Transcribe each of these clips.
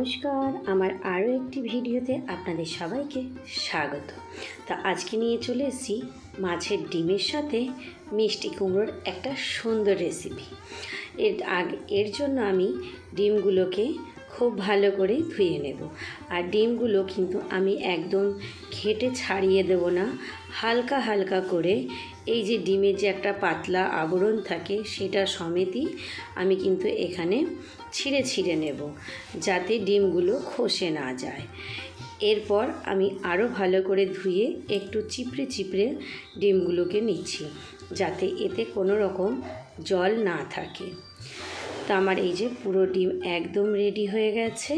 নমস্কার, আমার আরও একটি ভিডিওতে আপনাদের সবাইকে স্বাগত। তা আজকে নিয়ে চলে এসেছি মাছের ডিমের সাথে মিষ্টি কুমড়োর একটা সুন্দর রেসিপি এর আগে, এর জন্য আমি ডিমগুলোকে খুব ভালো করে ধুয়ে নেব। আর ডিমগুলো কিন্তু আমি একদম ঘেটে ছাড়িয়ে দেব না। হালকা হালকা করে এই যে ডিমের যে একটা পাতলা আবরণ থাকে সেটা সমেতই আমি কিন্তু এখানে ছিঁড়ে ছিঁড়ে নেব যাতে ডিমগুলো খসে না যায়। এরপর আমি আরও ভালো করে ধুয়ে একটু চিপড়ে চিপড়ে ডিমগুলোকে নিচ্ছি যাতে এতে কোনো রকম জল না থাকে। তো আমার এই যে পুরো ডিম একদম রেডি হয়ে গেছে।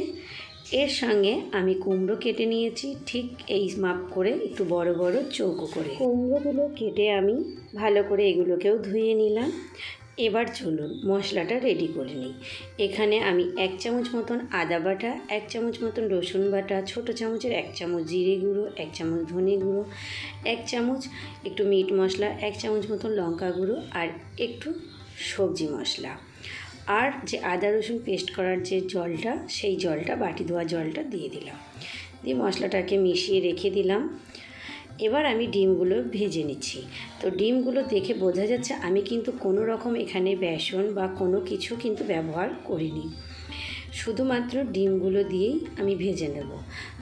এর সঙ্গে আমি কুমড়ো কেটে নিয়েছি, ঠিক এই মাপ করে একটু বড় বড় চৌকো করে। কুমড়োগুলো কেটে আমি ভালো করে এগুলোকেও ধুয়ে নিলাম। এবার চলুন মশলাটা রেডি করে নিই। এখানে আমি এক চামচ মতন আদা বাটা, এক চামচ মতন রসুন বাটা, ছোট চামচের এক চামচ জিরে গুঁড়ো, এক চামচ ধনে গুঁড়ো, এক চামচ একটু মিট মশলা, এক চামচ মতন লঙ্কা গুঁড়ো আর একটু সবজি মশলা। আর যে আদা রসুন পেস্ট করার যে জলটা, সেই জলটা, বাটি ধোয়া জলটা দিয়ে দিলাম। দিয়ে মশলাটাকে মিশিয়ে রেখে দিলাম। এবার আমি ডিমগুলো ভেজে নিচ্ছি। তো ডিমগুলো দেখে বোঝা যাচ্ছে আমি কিন্তু কোনো রকম এখানে বেসন বা কোনো কিছু কিন্তু ব্যবহার করিনি। শুধুমাত্র ডিমগুলো দিয়েই আমি ভেজে নেব।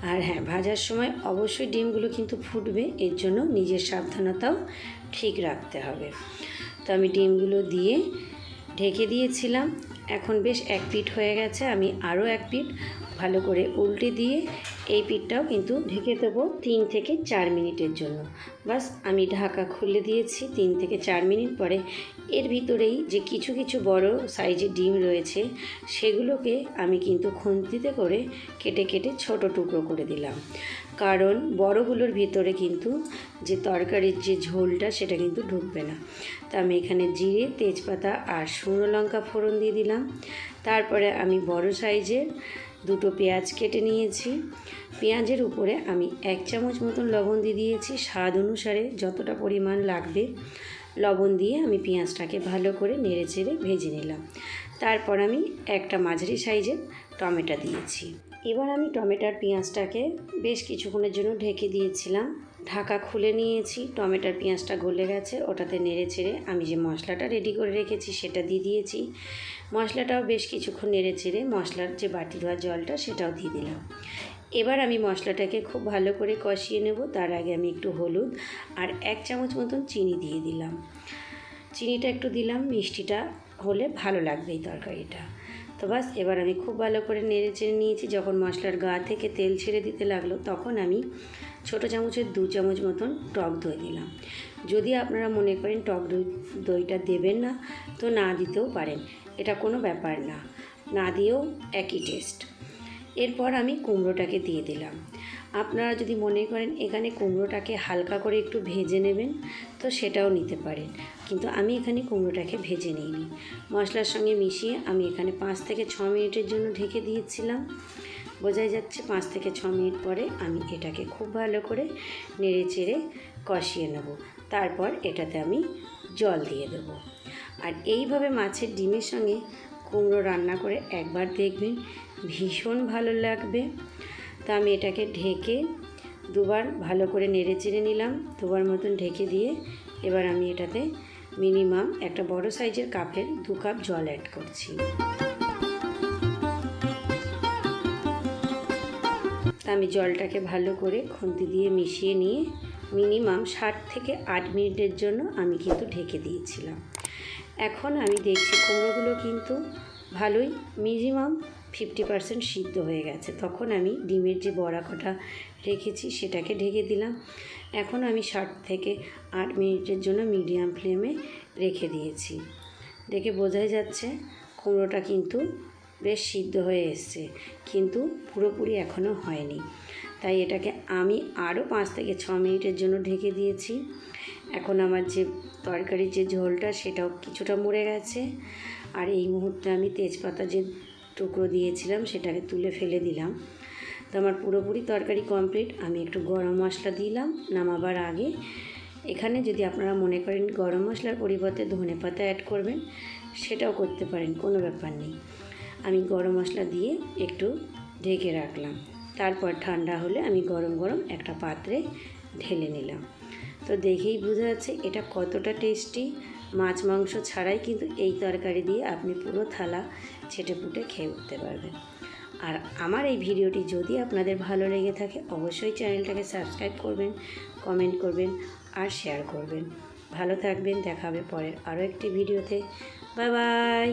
আর হ্যাঁ ভাজার সময় অবশ্যই ডিমগুলো কিন্তু ফুটবে, এর জন্য নিজের সাবধানতাও ঠিক রাখতে হবে। তো আমি ডিমগুলো দিয়ে ঢেকে দিয়েছিলাম। এখন বেশ এক পিঠ হয়ে গেছে, আমি আরও এক পিঠ ভালো করে উল্টে দিয়ে এই পিঠটাও কিন্তু ঢেকে দেবো তিন থেকে চার মিনিটের জন্য। বাস আমি ঢাকা খুলে দিয়েছি তিন থেকে চার মিনিট পরে। এর ভিতরেই যে কিছু কিছু বড় সাইজের ডিম রয়েছে, সেগুলোকে আমি কিন্তু খুন্তিতে করে কেটে কেটে ছোট টুকরো করে দিলাম। কারণ বড়গুলোর ভিতরে কিন্তু যে তরকারির যে ঝোলটা, সেটা কিন্তু ঢুকবে না। তা আমি এখানে জিরে, তেজপাতা আর শুকনো লঙ্কা ফোড়ন দিয়ে দিলাম। তারপরে আমি বড় সাইজের দুটো পেঁয়াজ কেটে নিয়েছি। পেঁয়াজের উপরে আমি এক চামচ মতন লবণ দিয়ে দিয়েছি, স্বাদ অনুসারে যতটা পরিমাণ লাগবে লবণ দিয়ে আমি পেঁয়াজটাকে ভালো করে নেড়ে চেড়ে ভেজে নিলাম। তারপর আমি একটা মাঝারি সাইজের টমেটো দিয়েছি। এবার আমি টমেটোর পেঁয়াজটাকে বেশ কিছুক্ষণের জন্য ঢেকে দিয়েছিলাম। ঢাকা খুলে নিয়েছি, টমেটোর পেঁয়াজটা গলে গেছে, ওটাতে নেড়ে চেড়ে আমি যে মশলাটা রেডি করে রেখেছি সেটা দিয়ে দিয়েছি। মশলাটাও বেশ কিছুক্ষণ নেড়ে চেড়ে মশলার যে বাটি ধোয়া জলটা সেটাও দিয়ে দিলাম। এবার আমি মশলাটাকে খুব ভালো করে কষিয়ে নেব। তার আগে আমি একটু হলুদ আর এক চামচ মতন চিনি দিয়ে দিলাম। চিনিটা একটু দিলাম, মিষ্টিটা হলে ভালো লাগবে এই তরকারিটা। তো বাস, এবার আমি খুব ভালো করে নেড়ে চেড়ে নিয়েছি। যখন মশলার গা থেকে তেল ছেড়ে দিতে লাগল, তখন আমি ছোটো চামচের দু চামচ মতন টক দই দিলাম। যদি আপনারা মনে করেন টক দই, দইটা দেবেন না, তো না দিতেও পারেন। এটা কোনো ব্যাপার না। না দিয়েও একই টেস্ট এরপর আমি কুমড়োটাকে দিয়ে দিলাম। আপনারা যদি মনে করেন এখানে কুমড়োটাকে হালকা করে একটু ভেজে নেবেন, তো সেটাও নিতে পারেন। কিন্তু আমি এখানে কুমড়োটাকে ভেজে নিইনি। মশলার সঙ্গে মিশিয়ে আমি এখানে পাঁচ থেকে ছ মিনিটের জন্য ঢেকে দিয়েছিলাম। বোঝাই যাচ্ছে পাঁচ থেকে ছ মিনিট পরে আমি এটাকে খুব ভালো করে নেড়ে চেড়ে কষিয়ে নেব। তারপর এটাতে আমি জল দিয়ে দেব। আর এইভাবে মাছের ডিমের সঙ্গে কুমড়ো রান্না করে একবার দেখবেন ভীষণ ভালো লাগবে। তা আমি এটাকে ঢেকে দুবার ভালো করে নেড়ে চেড়ে নিলাম। দুবার মতন ঢেকে দিয়ে এবার আমি এটাতে মিনিমাম একটা বড় সাইজের কাপের দু কাপ জল অ্যাড করছি। তা আমি জলটাকে ভালো করে খুন্তি দিয়ে মিশিয়ে নিয়ে মিনিমাম ষাট থেকে আট মিনিটের জন্য আমি কিন্তু ঢেকে দিয়েছিলাম। এখন আমি দেখছি কুমড়োগুলো কিন্তু ভালোই মিনিমাম ফিফটি পার্সেন্ট সিদ্ধ হয়ে গেছে। তখন আমি ডিমের যে বড়া কটা রেখেছি সেটাকে ঢেকে দিলাম। এখন আমি ষাট থেকে আট মিনিটের জন্য মিডিয়াম ফ্লেমে রেখে দিয়েছি। দেখে বোঝাই যাচ্ছে কুমড়োটা কিন্তু বেশ সিদ্ধ হয়ে এসছে, কিন্তু পুরোপুরি এখনও হয়নি। তাই এটাকে আমি আরও পাঁচ থেকে ছ মিনিটের জন্য ঢেকে দিয়েছি। এখন আমার যে তরকারির যে ঝোলটা সেটাও কিছুটা মরে গেছে। আর এই মুহূর্তে আমি তেজপাতা যে টুকরো দিয়েছিলাম, সেটাকে তুলে ফেলে দিলাম। তো আমার পুরোপুরি তরকারি কমপ্লিট আমি একটু গরম মশলা দিলাম, নামাবার আগে। এখানে যদি আপনারা মনে করেন গরম মশলার পরিবর্তে ধনে পাতা অ্যাড করবেন, সেটাও করতে পারেন, কোনো ব্যাপার নেই। আমি গরম মশলা দিয়ে একটু ঢেকে রাখলাম। তারপর ঠান্ডা হলে আমি গরম গরম একটা পাত্রে ঢেলে নিলাম। তো দেখেই বোঝা যাচ্ছে এটা কতটা টেস্টি মাছ, মাংস ছাড়াই কিন্তু এই তরকারি দিয়ে আপনি পুরো থালা ছেটে পুটে খেয়ে উঠতে পারবেন। আর আমার এই ভিডিওটি যদি আপনাদের ভালো লেগে থাকে, অবশ্যই চ্যানেলটাকে সাবস্ক্রাইব করবেন, কমেন্ট করবেন আর শেয়ার করবেন। ভালো থাকবেন দেখাবে পরের আরও একটি ভিডিওতে। Bye bye!